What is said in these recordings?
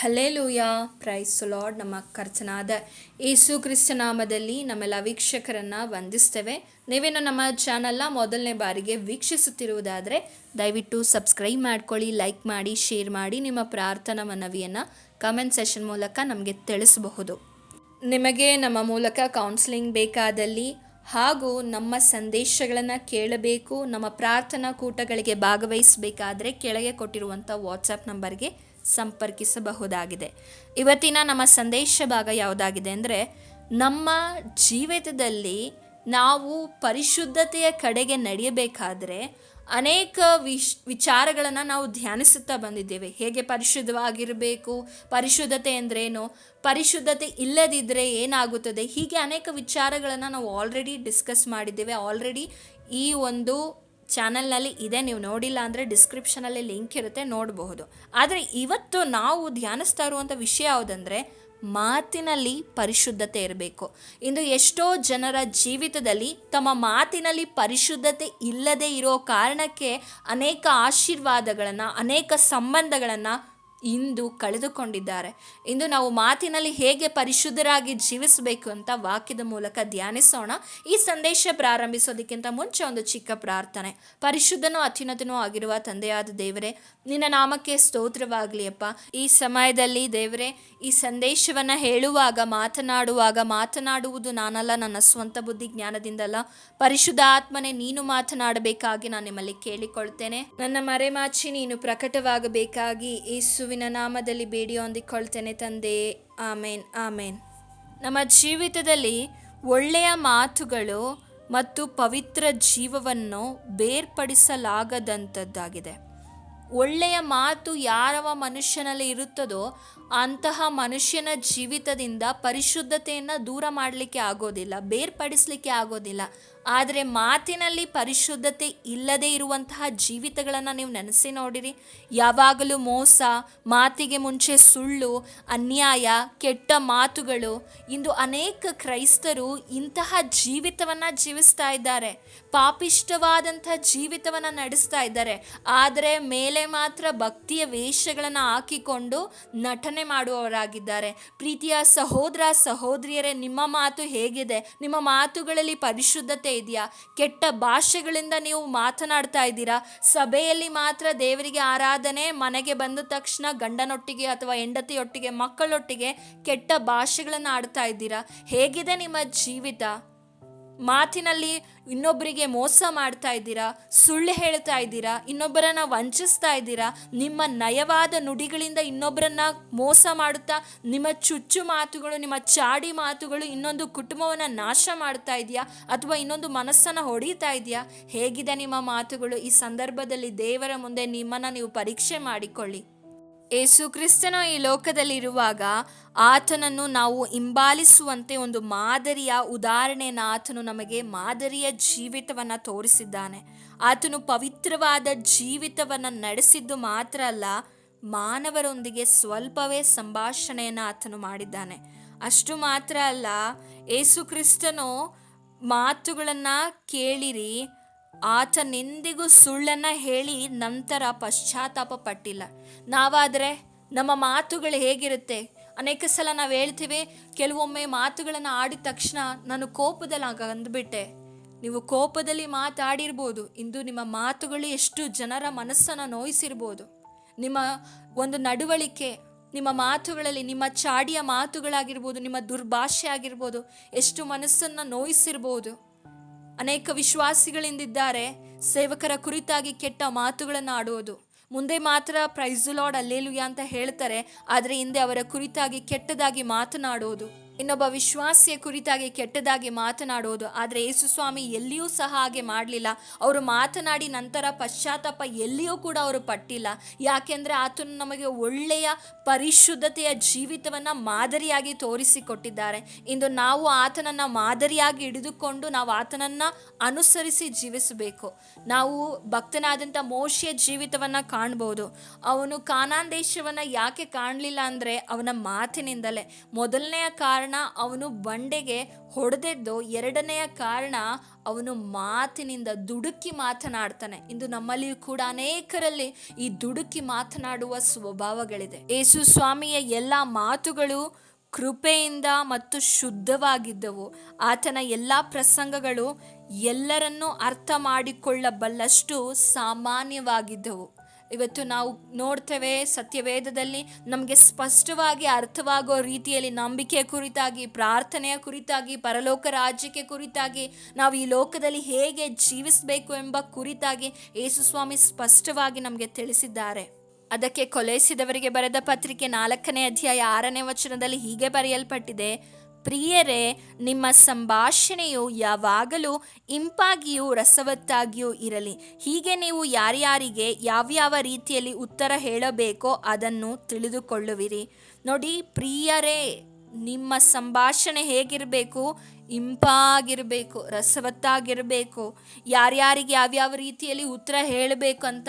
Hallelujah. Price lord ನಮ್ಮ ಕರ್ತನಾದ ಯೇಸು ಕ್ರಿಸ್ತ ನಾಮದಲ್ಲಿ ನಮ್ಮೆಲ್ಲ ವೀಕ್ಷಕರನ್ನು ವಂದಿಸ್ತೇವೆ. ನೀವೇನು ನಮ್ಮ ಚಾನಲ್ನ ಮೊದಲನೇ ಬಾರಿಗೆ ವೀಕ್ಷಿಸುತ್ತಿರುವುದಾದರೆ ದಯವಿಟ್ಟು ಸಬ್ಸ್ಕ್ರೈಬ್ ಮಾಡ್ಕೊಳ್ಳಿ, ಲೈಕ್ ಮಾಡಿ, ಶೇರ್ ಮಾಡಿ, ನಿಮ್ಮ ಪ್ರಾರ್ಥನಾ ಮನವಿಯನ್ನು ಕಮೆಂಟ್ ಸೆಷನ್ ಮೂಲಕ ನಮಗೆ ತಿಳಿಸಬಹುದು. ನಿಮಗೆ ನಮ್ಮ ಮೂಲಕ ಕೌನ್ಸಿಲಿಂಗ್ ಬೇಕಾದಲ್ಲಿ ಹಾಗೂ ನಮ್ಮ ಸಂದೇಶಗಳನ್ನು ಕೇಳಬೇಕು, ನಮ್ಮ ಪ್ರಾರ್ಥನಾ ಕೂಟಗಳಿಗೆ ಭಾಗವಹಿಸಬೇಕಾದರೆ ಕೆಳಗೆ ಕೊಟ್ಟಿರುವಂಥ ವಾಟ್ಸಪ್ ನಂಬರ್ಗೆ ಸಂಪರ್ಕಿಸಬಹುದಾಗಿದೆ. ಇವತ್ತಿನ ನಮ್ಮ ಸಂದೇಶ ಭಾಗ ಯಾವುದಾಗಿದೆ ಅಂದರೆ, ನಮ್ಮ ಜೀವಿತದಲ್ಲಿ ನಾವು ಪರಿಶುದ್ಧತೆಯ ಕಡೆಗೆ ನಡೆಯಬೇಕಾದ್ರೆ ಅನೇಕ ವಿಶ್, ವಿಚಾರಗಳನ್ನು ನಾವು ಧ್ಯಾನಿಸುತ್ತಾ ಬಂದಿದ್ದೇವೆ. ಹೇಗೆ ಪರಿಶುದ್ಧವಾಗಿರಬೇಕು, ಪರಿಶುದ್ಧತೆ ಅಂದ್ರೇನು, ಪರಿಶುದ್ಧತೆ ಇಲ್ಲದಿದ್ದರೆ ಏನಾಗುತ್ತದೆ, ಹೀಗೆ ಅನೇಕ ವಿಚಾರಗಳನ್ನು ನಾವು ಆಲ್ರೆಡಿ ಡಿಸ್ಕಸ್ ಮಾಡಿದ್ದೇವೆ. ಆಲ್ರೆಡಿ ಈ ಒಂದು ಚಾನಲ್ನಲ್ಲಿ ಇದೆ, ನೀವು ನೋಡಿಲ್ಲ ಅಂದರೆ ಡಿಸ್ಕ್ರಿಪ್ಷನಲ್ಲಿ ಲಿಂಕ್ ಇರುತ್ತೆ, ನೋಡಬಹುದು. ಆದರೆ ಇವತ್ತು ನಾವು ಧ್ಯಾನಿಸ್ತಾ ಇರುವಂಥ ವಿಷಯ ಯಾವುದಂದರೆ ಮಾತಿನಲ್ಲಿ ಪರಿಶುದ್ಧತೆ ಇರಬೇಕು. ಇಂದು ಎಷ್ಟೋ ಜನರ ಜೀವಿತದಲ್ಲಿ ತಮ್ಮ ಮಾತಿನಲ್ಲಿ ಪರಿಶುದ್ಧತೆ ಇಲ್ಲದೆ ಇರೋ ಕಾರಣಕ್ಕೆ ಅನೇಕ ಆಶೀರ್ವಾದಗಳನ್ನು, ಅನೇಕ ಸಂಬಂಧಗಳನ್ನು ಇಂದು ಕಳೆದುಕೊಂಡಿದ್ದಾರೆ. ಇಂದು ನಾವು ಮಾತಿನಲ್ಲಿ ಹೇಗೆ ಪರಿಶುದ್ಧರಾಗಿ ಜೀವಿಸಬೇಕು ಅಂತ ವಾಕ್ಯದ ಮೂಲಕ ಧ್ಯಾನಿಸೋಣ. ಈ ಸಂದೇಶ ಪ್ರಾರಂಭಿಸೋದಕ್ಕಿಂತ ಮುಂಚೆ ಒಂದು ಚಿಕ್ಕ ಪ್ರಾರ್ಥನೆ. ಪರಿಶುದ್ಧನೂ ಅತ್ಯುನ್ನತನೂ ಆಗಿರುವ ತಂದೆಯಾದ ದೇವರೇ, ನಿನ್ನ ನಾಮಕ್ಕೆ ಸ್ತೋತ್ರವಾಗಲಿ ಅಪ್ಪ. ಈ ಸಮಯದಲ್ಲಿ ದೇವರೇ, ಈ ಸಂದೇಶವನ್ನು ಹೇಳುವಾಗ, ಮಾತನಾಡುವಾಗ, ಮಾತನಾಡುವುದು ನಾನಲ್ಲ, ನನ್ನ ಸ್ವಂತ ಬುದ್ಧಿ ಜ್ಞಾನದಿಂದಲ್ಲ. ಪರಿಶುದ್ಧ ಆತ್ಮನೇ ನೀನು ಮಾತನಾಡಬೇಕಾಗಿ ನಾನು ನಿಮ್ಮಲ್ಲಿ ಕೇಳಿಕೊಳ್ತೇನೆ. ನನ್ನ ಮರೆಮಾಚಿ ನೀನು ಪ್ರಕಟವಾಗಬೇಕಾಗಿ ಯೇಸುವಿನ ನಾಮದಲ್ಲಿ ಬೇಡಿ ಹೊಂದಿಕೊಳ್ತೇನೆ ತಂದೆ. ಆಮೇನ್ ಆಮೇನ್. ನಮ್ಮ ಜೀವಿತದಲ್ಲಿ ಒಳ್ಳೆಯ ಮಾತುಗಳು ಮತ್ತು ಪವಿತ್ರ ಜೀವವನ್ನು ಬೇರ್ಪಡಿಸಲಾಗದಂಥದ್ದಾಗಿದೆ. ಒಳ್ಳೆಯ ಮಾತು ಯಾರವ ಮನುಷ್ಯನಲ್ಲಿ ಇರುತ್ತದೋ ಅಂತಹ ಮನುಷ್ಯನ ಜೀವಿತದಿಂದ ಪರಿಶುದ್ಧತೆಯನ್ನು ದೂರ ಮಾಡಲಿಕ್ಕೆ ಆಗೋದಿಲ್ಲ, ಬೇರ್ಪಡಿಸಲಿಕ್ಕೆ ಆಗೋದಿಲ್ಲ. ಆದರೆ ಮಾತಿನಲ್ಲಿ ಪರಿಶುದ್ಧತೆ ಇಲ್ಲದೆ ಇರುವಂತಹ ಜೀವಿತಗಳನ್ನು ನೀವು ನೆನೆಸಿ ನೋಡಿರಿ. ಯಾವಾಗಲೂ ಮೋಸ, ಮಾತಿಗೆ ಮುಂಚೆ ಸುಳ್ಳು, ಅನ್ಯಾಯ, ಕೆಟ್ಟ ಮಾತುಗಳು, ಇಂದು ಅನೇಕ ಕ್ರೈಸ್ತರು ಇಂತಹ ಜೀವಿತವನ್ನು ಜೀವಿಸ್ತಾ ಇದ್ದಾರೆ. ಪಾಪಿಷ್ಟವಾದಂಥ ಜೀವಿತವನ್ನು ನಡೆಸ್ತಾ ಇದ್ದಾರೆ. ಆದರೆ ಮೇಲೆ ಮಾತ್ರ ಭಕ್ತಿಯ ವೇಷಗಳನ್ನು ಹಾಕಿಕೊಂಡು ನಟನೆ ಮಾಡುವವರಾಗಿದ್ದಾರೆ. ಪ್ರೀತಿಯ ಸಹೋದರ ಸಹೋದರಿಯರೇ, ನಿಮ್ಮ ಮಾತು ಹೇಗಿದೆ? ನಿಮ್ಮ ಮಾತುಗಳಲ್ಲಿ ಪರಿಶುದ್ಧತೆ ಇದೆಯಾ? ಕೆಟ್ಟ ಭಾಷೆಗಳಿಂದ ನೀವು ಮಾತನಾಡ್ತಾ ಇದ್ದೀರಾ? ಸಭೆಯಲ್ಲಿ ಮಾತ್ರ ದೇವರಿಗೆ ಆರಾಧನೆ, ಮನೆಗೆ ಬಂದ ತಕ್ಷಣ ಗಂಡನೊಟ್ಟಿಗೆ ಅಥವಾ ಹೆಂಡತಿಯೊಟ್ಟಿಗೆ, ಮಕ್ಕಳೊಟ್ಟಿಗೆ ಕೆಟ್ಟ ಭಾಷೆಗಳನ್ನು ಆಡ್ತಾ ಇದ್ದೀರಾ? ಹೇಗಿದೆ ನಿಮ್ಮ ಜೀವಿತ? ಮಾತಿನಲ್ಲಿ ಇನ್ನೊಬ್ಬರಿಗೆ ಮೋಸ ಮಾಡ್ತಾ ಇದ್ದೀರಾ, ಸುಳ್ಳು ಹೇಳ್ತಾ ಇದ್ದೀರಾ, ಇನ್ನೊಬ್ಬರನ್ನ ವಂಚಿಸ್ತಾ ಇದ್ದೀರಾ, ನಿಮ್ಮ ನಯವಾದ ನುಡಿಗಳಿಂದ ಇನ್ನೊಬ್ಬರನ್ನ ಮೋಸ ಮಾಡುತ್ತಾ, ನಿಮ್ಮ ಚುಚ್ಚು ಮಾತುಗಳು, ನಿಮ್ಮ ಚಾಡಿ ಮಾತುಗಳು ಇನ್ನೊಂದು ಕುಟುಂಬವನ್ನು ನಾಶ ಮಾಡ್ತಾ ಇದೆಯಾ, ಅಥವಾ ಇನ್ನೊಂದು ಮನಸ್ಸನ್ನು ಹೊಡಿತಾ ಇದೆಯಾ? ಹೇಗಿದೆ ನಿಮ್ಮ ಮಾತುಗಳು? ಈ ಸಂದರ್ಭದಲ್ಲಿ ದೇವರ ಮುಂದೆ ನಿಮ್ಮನ್ನು ನೀವು ಪರೀಕ್ಷೆ ಮಾಡಿಕೊಳ್ಳಿ. ಏಸು ಕ್ರಿಸ್ತನ ಈ ಲೋಕದಲ್ಲಿರುವಾಗ ಆತನನ್ನು ನಾವು ಹಿಂಬಾಲಿಸುವಂತೆ ಒಂದು ಮಾದರಿಯ ಉದಾಹರಣೆಯನ್ನು ಆತನು ನಮಗೆ ಮಾದರಿಯ ಜೀವಿತವನ್ನು ತೋರಿಸಿದ್ದಾನೆ. ಆತನು ಪವಿತ್ರವಾದ ಜೀವಿತವನ್ನು ನಡೆಸಿದ್ದು ಮಾತ್ರ ಅಲ್ಲ, ಮಾನವರೊಂದಿಗೆ ಸ್ವಲ್ಪವೇ ಸಂಭಾಷಣೆಯನ್ನು ಆತನು ಮಾಡಿದ್ದಾನೆ. ಅಷ್ಟು ಮಾತ್ರ ಅಲ್ಲ ಏಸು ಕ್ರಿಸ್ತನು ಮಾತುಗಳನ್ನು ಕೇಳಿರಿ ಆತನೆಂದಿಗೂ ಸುಳ್ಳನ್ನು ಹೇಳಿ ನಂತರ ಪಶ್ಚಾತ್ತಾಪ ಪಟ್ಟಿಲ್ಲ ನಾವಾದರೆ ನಮ್ಮ ಮಾತುಗಳು ಹೇಗಿರುತ್ತೆ? ಅನೇಕ ಸಲ ನಾವು ಹೇಳ್ತೀವಿ, ಕೆಲವೊಮ್ಮೆ ಮಾತುಗಳನ್ನು ಆಡಿದ ತಕ್ಷಣ ನಾನು ಕೋಪದಲ್ಲಿ ಆಗ ಅಂದ್ಬಿಟ್ಟೆ. ನೀವು ಕೋಪದಲ್ಲಿ ಮಾತಾಡಿರ್ಬೋದು, ಇಂದು ನಿಮ್ಮ ಮಾತುಗಳು ಎಷ್ಟು ಜನರ ಮನಸ್ಸನ್ನು ನೋಯಿಸಿರ್ಬೋದು. ನಿಮ್ಮ ಒಂದು ನಡವಳಿಕೆ, ನಿಮ್ಮ ಮಾತುಗಳಲ್ಲಿ ನಿಮ್ಮ ಚಾಡಿಯ ಮಾತುಗಳಾಗಿರ್ಬೋದು, ನಿಮ್ಮ ದುರ್ಭಾಷೆ ಆಗಿರ್ಬೋದು, ಎಷ್ಟು ಮನಸ್ಸನ್ನು ನೋಯಿಸಿರ್ಬೋದು. ಅನೇಕ ವಿಶ್ವಾಸಿಗಳಿಂದಿದ್ದಾರೆ. ಸೇವಕರ ಕುರಿತಾಗಿ ಕೆಟ್ಟ ಮಾತುಗಳನ್ನು ಆಡುವುದು. ಮುಂದೆ ಮಾತ್ರ ಪ್ರೈಸ್ ಲಾರ್ಡ್ ಅಲ್ಲೇಲುಯ ಅಂತ ಹೇಳ್ತಾರೆ. ಆದರೆ ಹಿಂದೆ ಅವರ ಕುರಿತಾಗಿ ಕೆಟ್ಟದಾಗಿ ಮಾತನಾಡುವುದು. ಇನ್ನೊಬ್ಬ ವಿಶ್ವಾಸಿಯ ಕುರಿತಾಗಿ ಕೆಟ್ಟದಾಗಿ ಮಾತನಾಡೋದು ಆದರೆ ಯೇಸು ಸ್ವಾಮಿ ಎಲ್ಲಿಯೂ ಸಹ ಹಾಗೆ ಮಾಡಲಿಲ್ಲ. ಅವರು ಮಾತನಾಡಿ ನಂತರ ಪಶ್ಚಾತ್ತಾಪ ಎಲ್ಲಿಯೂ ಕೂಡ ಅವರು ಪಟ್ಟಿಲ್ಲ. ಯಾಕೆಂದರೆ ಆತನು ನಮಗೆ ಒಳ್ಳೆಯ ಪರಿಶುದ್ಧತೆಯ ಜೀವಿತವನ್ನು ಮಾದರಿಯಾಗಿ ತೋರಿಸಿಕೊಟ್ಟಿದ್ದಾರೆ. ಇಂದು ನಾವು ಆತನನ್ನು ಮಾದರಿಯಾಗಿ ಹಿಡಿದುಕೊಂಡು ನಾವು ಆತನನ್ನು ಅನುಸರಿಸಿ ಜೀವಿಸಬೇಕು. ನಾವು ಭಕ್ತನಾದಂಥ ಮೋಶಿಯ ಜೀವಿತವನ್ನು ಕಾಣ್ಬೋದು. ಅವನು ಕಾನಾನ್ ದೇಶವನ್ನು ಯಾಕೆ ಕಾಣಲಿಲ್ಲ ಅಂದರೆ ಅವನ ಮಾತಿನಿಂದಲೇ. ಮೊದಲನೆಯ ಕಾರಣ ಕಾರಣ ಅವನು ಬಂಡೆಗೆ ಹೊಡೆದದ್ದು ಎರಡನೆಯ ಕಾರಣ ಅವನು ಮಾತಿನಿಂದ ದುಡುಕಿ ಮಾತನಾಡ್ತಾನೆ. ಇಂದು ನಮ್ಮಲ್ಲಿಯೂ ಕೂಡ ಅನೇಕರಲ್ಲಿ ಈ ದುಡುಕಿ ಮಾತನಾಡುವ ಸ್ವಭಾವಗಳಿದೆ. ಯೇಸು ಸ್ವಾಮಿಯ ಎಲ್ಲ ಮಾತುಗಳು ಕೃಪೆಯಿಂದ ಮತ್ತು ಶುದ್ಧವಾಗಿದ್ದವು. ಆತನ ಎಲ್ಲ ಪ್ರಸಂಗಗಳು ಎಲ್ಲರನ್ನೂ ಅರ್ಥ ಮಾಡಿಕೊಳ್ಳಬಲ್ಲಷ್ಟು ಸಾಮಾನ್ಯವಾಗಿದ್ದವು. ಇವತ್ತು ನಾವು ನೋಡ್ತೇವೆ ಸತ್ಯವೇದದಲ್ಲಿ ನಮಗೆ ಸ್ಪಷ್ಟವಾಗಿ ಅರ್ಥವಾಗೋ ರೀತಿಯಲ್ಲಿ ನಂಬಿಕೆ ಕುರಿತಾಗಿ, ಪ್ರಾರ್ಥನೆಯ ಕುರಿತಾಗಿ, ಪರಲೋಕ ರಾಜ್ಯಕ್ಕೆ ಕುರಿತಾಗಿ, ನಾವು ಈ ಲೋಕದಲ್ಲಿ ಹೇಗೆ ಜೀವಿಸಬೇಕು ಎಂಬ ಕುರಿತಾಗಿ ಯೇಸುಸ್ವಾಮಿ ಸ್ಪಷ್ಟವಾಗಿ ನಮಗೆ ತಿಳಿಸಿದ್ದಾರೆ. ಅದಕ್ಕೆ ಕೊಲೆಸಿದವರಿಗೆ ಬರೆದ ಪತ್ರಿಕೆ ನಾಲ್ಕನೇ ಅಧ್ಯಾಯ ಆರನೇ ವಚನದಲ್ಲಿ ಹೀಗೆ ಬರೆಯಲ್ಪಟ್ಟಿದೆ ಪ್ರಿಯರೇ, ನಿಮ್ಮ ಸಂಭಾಷಣೆಯು ಯಾವಾಗಲೂ ಇಂಪಾಗಿಯೂ ರಸವತ್ತಾಗಿಯೂ ಇರಲಿ. ಹೀಗೆ ನೀವು ಯಾರ್ಯಾರಿಗೆ ಯಾವ್ಯಾವ ರೀತಿಯಲ್ಲಿ ಉತ್ತರ ಹೇಳಬೇಕೋ ಅದನ್ನು ತಿಳಿದುಕೊಳ್ಳುವಿರಿ. ನೋಡಿ, ಪ್ರಿಯರೇ, ನಿಮ್ಮ ಸಂಭಾಷಣೆ ಹೇಗಿರಬೇಕು? ಇಂಪಾಗಿರಬೇಕು, ರಸವತ್ತಾಗಿರಬೇಕು. ಯಾರ್ಯಾರಿಗೆ ಯಾವ್ಯಾವ ರೀತಿಯಲ್ಲಿ ಉತ್ತರ ಹೇಳಬೇಕಂತ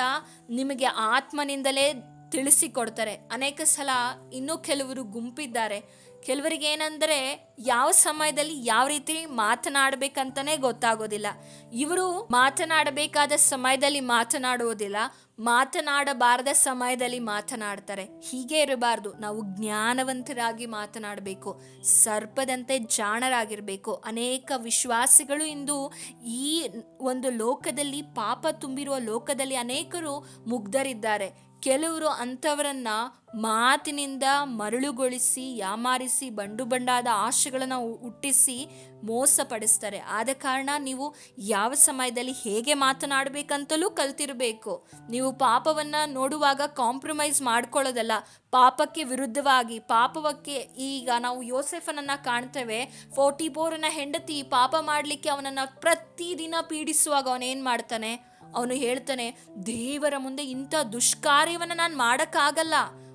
ನಿಮಗೆ ಆತ್ಮನಿಂದಲೇ ತಿಳಿಸಿಕೊಡ್ತಾರೆ. ಅನೇಕ ಸಲ ಇನ್ನೂ ಕೆಲವರು ಗುಂಪಿದ್ದಾರೆ. ಕೆಲವರಿಗೆ ಏನಂದರೆ ಯಾವ ಸಮಯದಲ್ಲಿ ಯಾವ ರೀತಿ ಮಾತನಾಡಬೇಕಂತಲೇ ಗೊತ್ತಾಗೋದಿಲ್ಲ. ಇವರು ಮಾತನಾಡಬೇಕಾದ ಸಮಯದಲ್ಲಿ ಮಾತನಾಡುವುದಿಲ್ಲ, ಮಾತನಾಡಬಾರದ ಸಮಯದಲ್ಲಿ ಮಾತನಾಡ್ತಾರೆ. ಹೀಗೆ ಇರಬಾರ್ದು. ನಾವು ಜ್ಞಾನವಂತರಾಗಿ ಮಾತನಾಡಬೇಕು, ಸರ್ಪದಂತೆ ಜಾಣರಾಗಿರಬೇಕು. ಅನೇಕ ವಿಶ್ವಾಸಿಗಳು ಇಂದು ಈ ಒಂದು ಲೋಕದಲ್ಲಿ, ಪಾಪ ತುಂಬಿರುವ ಲೋಕದಲ್ಲಿ ಅನೇಕರು ಮುಗ್ಧರಿದ್ದಾರೆ. ಕೆಲವರು ಅಂಥವರನ್ನ ಮಾತಿನಿಂದ ಮರಳುಗೊಳಿಸಿ, ಯಾಮಾರಿಸಿ, ಬಂಡು ಬಂಡಾದ ಆಶೆಗಳನ್ನು ಹುಟ್ಟಿಸಿ ಮೋಸಪಡಿಸ್ತಾರೆ. ಆದ ಕಾರಣ ನೀವು ಯಾವ ಸಮಯದಲ್ಲಿ ಹೇಗೆ ಮಾತನಾಡಬೇಕಂತಲೂ ಕಲ್ತಿರಬೇಕು. ನೀವು ಪಾಪವನ್ನು ನೋಡುವಾಗ ಕಾಂಪ್ರಮೈಸ್ ಮಾಡ್ಕೊಳ್ಳೋದಲ್ಲ. ಪಾಪಕ್ಕೆ ವಿರುದ್ಧವಾಗಿ, ಪಾಪವಕ್ಕೆ ಈಗ ನಾವು ಯೋಸೆಫನನ್ನ ಕಾಣ್ತೇವೆ. ಫೋರ್ಟಿ ಬೋರನ ಹೆಂಡತಿ ಪಾಪ ಮಾಡಲಿಕ್ಕೆ ಅವನನ್ನು ಪ್ರತಿದಿನ ಪೀಡಿಸುವಾಗ ಅವನೇನು ಮಾಡ್ತಾನೆ? ಅವನು ಹೇಳ್ತಾನೆ, ದೇವರ ಮುಂದೆ ಇಂಥ ದುಷ್ಕಾರ್ಯವನ್ನು ನಾನು ಮಾಡೋಕ್ಕಾಗಲ್ಲ.